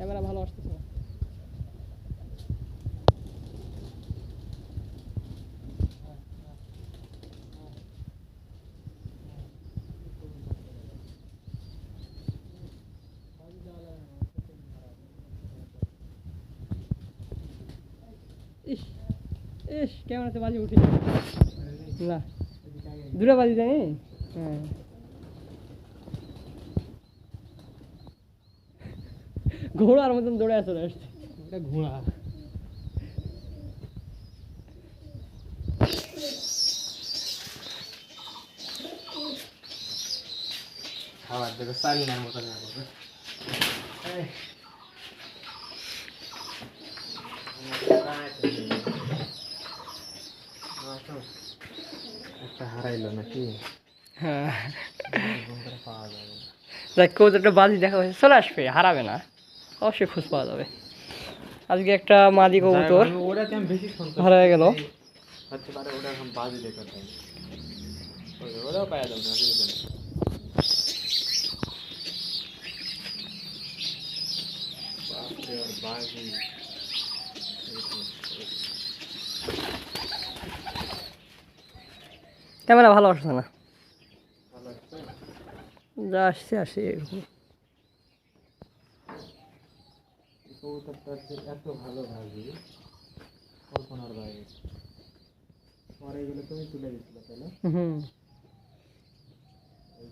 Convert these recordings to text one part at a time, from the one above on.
Camera ভালো আসতেছে না। ইস ক্যামেরাতে বাজি উঠে। না। দুটো বাজি জানি হ্যাঁ। ঘোড়ার মতন দৌড়ে চলে আসছে এটা ঘোড়া। খাবার চালিনার একটা হারাইলো নাকি? হ্যাঁ। দেখ কৌতোটা বাজি দেখা হয়েছে চলে আসবে হারাবে না। অবশ্যই খোঁজ পাওয়া যাবে। আজকে একটা মাদি কবুতর সন্তুষ্ট হারায় গেল। ক্যামেরা ভালো আসছে না? যা আসছে আসে এরকম এই কবুতরটা যে এত ভালো ভাজি কল্পনার বাইরে। পরে গেলে তুমি তুলে দিচ্ছিলে হুম।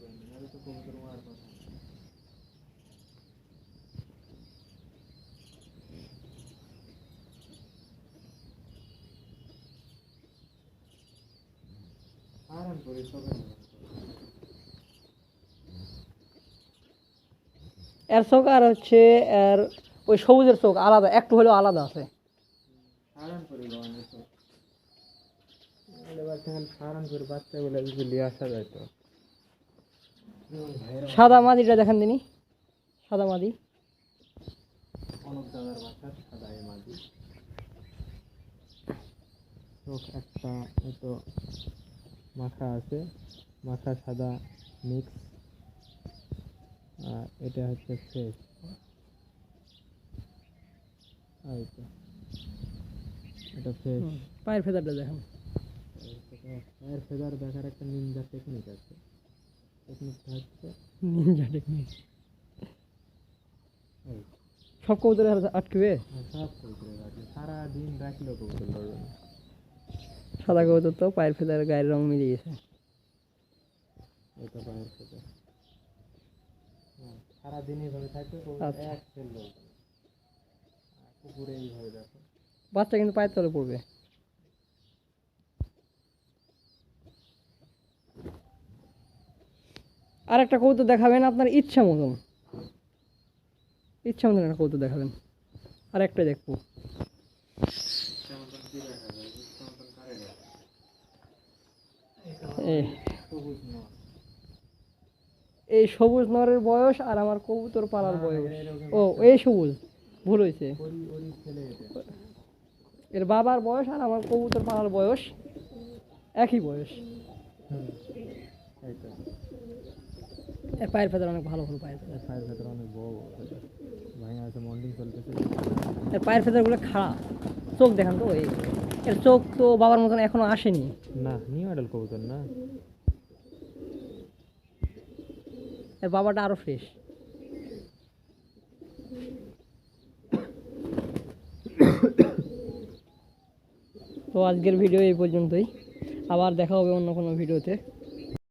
জন্য নাহলে তো কবুতর মারার কথা। আরাম করে সবাই। এর আর হচ্ছে এর ওই সবুজের চোখ আলাদা একটু হলেও আলাদা আছে। সাদা মাদিটা দেখেন তিনি। সাদা মাদি। চোখ একটা হয়তো মাথা আছে। মাথা সাদা মিক্স আর এটা হচ্ছে ফেস এটা ফেস পায়ের ফেদারটা দেখেন। পায়ের ফেদার দেখার একটা নিন্দা টেকনিক আছে। টেকনিকটা হচ্ছে নিনজা টেকনিক সব কবুতরে আটকবে সব কবুতরে রাখলে সারাদিন রাখলেও কবুতর লড়বে না সাদা কবুতর তো পায়ের ফেদার গায়ের রং মিলে গেছে। এটা পায়ের ফেদার। হ্যাঁ, থাকবে। এক ফেল লড়বে না এইভাবে দেখো। বাচ্চা কিন্তু পায়ের তলে পড়বে। আর একটা কৌতুক দেখাবেন আপনার ইচ্ছা মতন। ইচ্ছা মতন একটা কৌতুক দেখাবেন। আর একটা দেখব। এই সবুজ নরের বয়স আর আমার কবুতর পালার বয়স। ও এই সবুজ। ভুল হয়েছে। এর বাবার বয়স আর আমার কবুতর পালার বয়স একই বয়স। এর পায়ের ফেদার অনেক ভালো ভালো পায়ের ফেদার পায়ের ভেতরে। অনেক বড় বড় ফেদার ভাঙা আছে মন্ডিং চলতেছে এর পায়ের ফেদারগুলো খাড়া। চোখ দেখান তো এই। এর চোখ তো বাবার মতন এখনও আসেনি। না নিউ মডেল কবুতর না। এর বাবাটা আরও ফ্রেশ তো আজকের ভিডিও এই পর্যন্তই। আবার দেখা হবে অন্য কোনো ভিডিওতে।